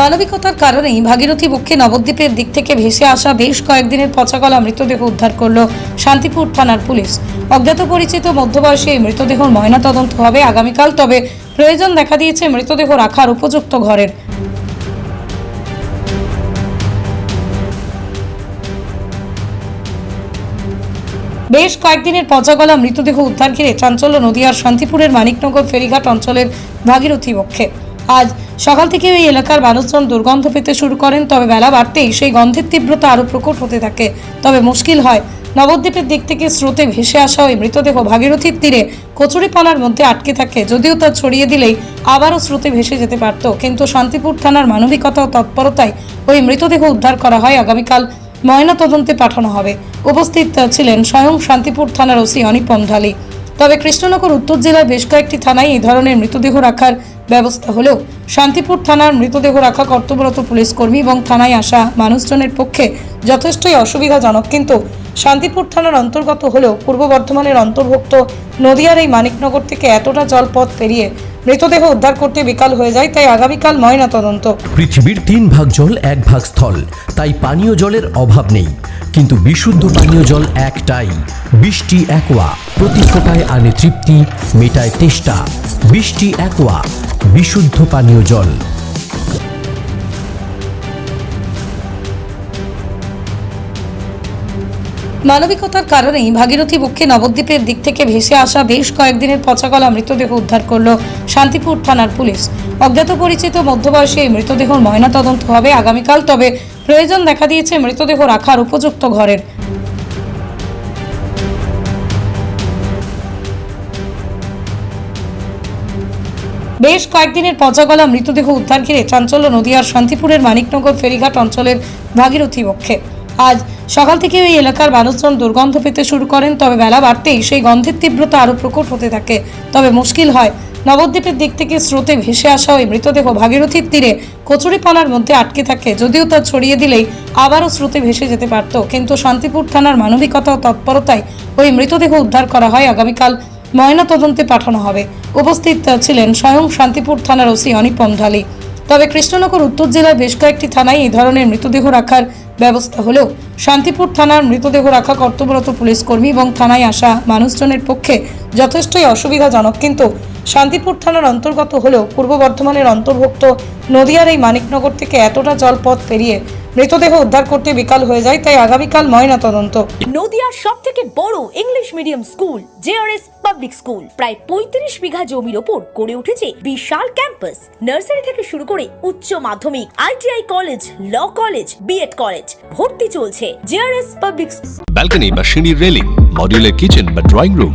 মানবিকতার কারণেই ভাগীরথী বক্ষে নবদ্বীপের দিক থেকে ভেসে আসা বেশ কয়েকদিনের পচাগলা মৃতদেহ উদ্ধার করল শান্তিপুর থানার পুলিশ। অজ্ঞাত পরিচিত মধ্যবয়সী এই মৃতদেহর ময়নাতদন্ত হবে আগামীকাল, তবে প্রয়োজন দেখা দিয়েছে মৃতদেহ রাখার উপযুক্ত ঘরের। বেশ কয়েকদিনের পচাগলা মৃতদেহ উদ্ধার ঘিরে চাঞ্চল্য নদিয়ার শান্তিপুরের মানিকনগর ফেরিঘাট অঞ্চলের ভাগীরথী বক্ষে আজ সকাল থেকে ওই এলাকার মানুষজন দুর্গন্ধ পেতে শুরু করেন, তবে বেলা বাড়তেই সেই গন্ধের তীব্রতা আরও প্রকট হতে থাকে। তবে মুশকিল হয়। নবদ্বীপের দিক থেকে স্রোতে ভেসে আসা ওই মৃতদেহ ভাগীরথীর তীরে কচুরিপানার মধ্যে আটকে থাকে, যদিও তা ছড়িয়ে দিলেই আবারও স্রোতে ভেসে যেতে পারত। কিন্তু শান্তিপুর থানার মানবিকতা ও তৎপরতায় ওই মৃতদেহ উদ্ধার করা হয়। আগামীকাল ময়না তদন্তে পাঠানো হবে। উপস্থিত ছিলেন স্বয়ং শান্তিপুর থানার ওসি অনিপম ঢালি। তবে কৃষ্ণনগর উত্তর জেলার বেশ কয়েকটি থানায় এই ধরনের মৃতদেহ রাখার ব্যবস্থা হলেও শান্তিপুর থানার মৃতদেহ রাখা কর্তব্যরত পুলিশ কর্মী এবং থানায় আসা মানুষজনের পক্ষে যথেষ্টই অসুবিধাজনক। কিন্তু শান্তিপুর থানার অন্তর্গত হলেও পূর্ব বর্ধমানের অন্তর্ভুক্ত নদিয়ার এই মানিকনগর থেকে এতটা জলপথ পেরিয়ে মৃতদেহ উদ্ধার করতে বিকাল হয়ে যায়, তাই আগামীকাল ময়না তদন্ত পৃথিবীর তিন ভাগ জল, এক ভাগ স্থল, তাই পানীয় জলের অভাব নেই। কিন্তু বিশুদ্ধ পানীয় জল একটাই, বৃষ্টি একোয়া, প্রতি ফোটায় আনে তৃপ্তি, মেটায় তেষ্টা। বৃষ্টি একোয়া, বিশুদ্ধ পানীয় জল। মানবিকতার কারণেই ভাগীরথী বক্ষে নবদ্বীপের দিক থেকে ভেসে আসা বেশ কয়েকদিনের পচাগলা মৃতদেহ উদ্ধার করল শান্তিপুর থানার পুলিশ। অজ্ঞাত পরিচিত মধ্যবয়সী এই মৃতদেহর ময়নাতদন্ত হবে আগামীকাল, তবে প্রয়োজন দেখা দিয়েছে মৃতদেহ রাখার উপযুক্ত ঘরের। বেশ কয়েকদিনের পচাগলা মৃতদেহ উদ্ধার ঘিরে চাঞ্চল্য নদিয়ার শান্তিপুরের মানিকনগর ফেরিঘাট অঞ্চলের ভাগীরথী বক্ষে আজ সকাল থেকে ওই এলাকার মানুষজন দুর্গন্ধ পেতে শুরু করেন, তবে বেলা বাড়তেই সেই গন্ধের তীব্রতা আরও প্রকট হতে থাকে। তবে মুশকিল হয়। নবদ্বীপের দিক থেকে স্রোতে ভেসে আসা ওই মৃতদেহ ভাগীরথীর তীরে কচুরিপানার মধ্যে আটকে থাকে, যদিও তা ছড়িয়ে দিলেই আবারও স্রোতে ভেসে যেতে পারত। কিন্তু শান্তিপুর থানার মানবিকতা ও তৎপরতায় ওই মৃতদেহ উদ্ধার করা হয়। আগামীকাল ময়না তদন্তে পাঠানো হবে। উপস্থিত ছিলেন স্বয়ং শান্তিপুর থানার ওসি অনিপম ঢালি। তবে কৃষ্ণনগর উত্তর জেলার বেশ কয়েকটি থানায় এই ধরনের মৃতদেহ রাখার ব্যবস্থা হলেও শান্তিপুর থানার মৃতদেহ রাখা কর্তব্যরত পুলিশ কর্মী এবং থানায় আসা মানুষজনের পক্ষে যথেষ্টই অসুবিধাজনক। কিন্তু শান্তিপুর থানার অন্তর্গত হলেও পূর্ব বর্ধমানের অন্তর্ভুক্ত নদিয়ার এই মানিকনগর থেকে এতটা জলপথ পেরিয়ে মৃতদেহ উদ্ধার করতে বিকাল হয়ে যায় তাই আগামীকাল ময়না তদন্ত নদিয়ার সব থেকে বড় English medium school JRS public school প্রায় পঁয়ত্রিশ বিঘা জমির ওপর গড়ে উঠেছে বিশাল ক্যাম্পাস। নার্সারি থেকে শুরু করে উচ্চ মাধ্যমিক ITI college law college BEd college ভর্তি চলছে জেআরএস পাবলিক ব্যালকনি বা সিঁড়ির রেলিং মডিউলার কিচেন বা ড্রয়িং রুম